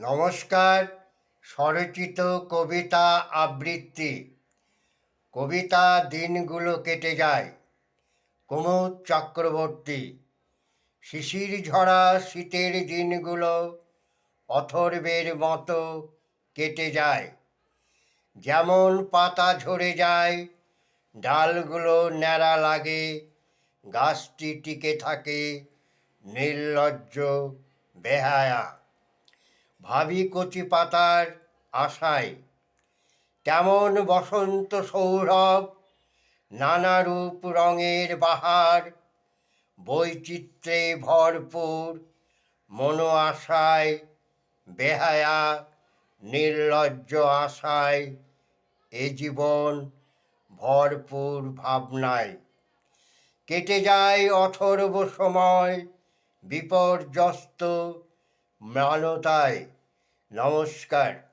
নমস্কার, স্বরচিত কবিতা আবৃত্তি। কবিতা দিনগুলো কেটে যায়, কুমুদ চক্রবর্তী। শিশির ঝরা শীতের দিনগুলো অথর্বের মতো কেটে যায়। যেমন পাতা ঝরে যায়, ডালগুলো ন্যাড়া লাগে, গাছটি টিকে থাকে নির্লজ্জ বেহায়া। ভাবি কচি পাতার আশায়। তেমন বসন্ত সৌরভ, নানা রূপ রঙের বাহার, বৈচিত্র্যে ভরপুর মনো আশায় বেহায়া, নির্লজ্জ আশায় এ জীবন ভরপুর ভাবনায়। কেটে যায় অথর্ব সময়, বিপর্যস্ত ম্লানতায় নমস্কার।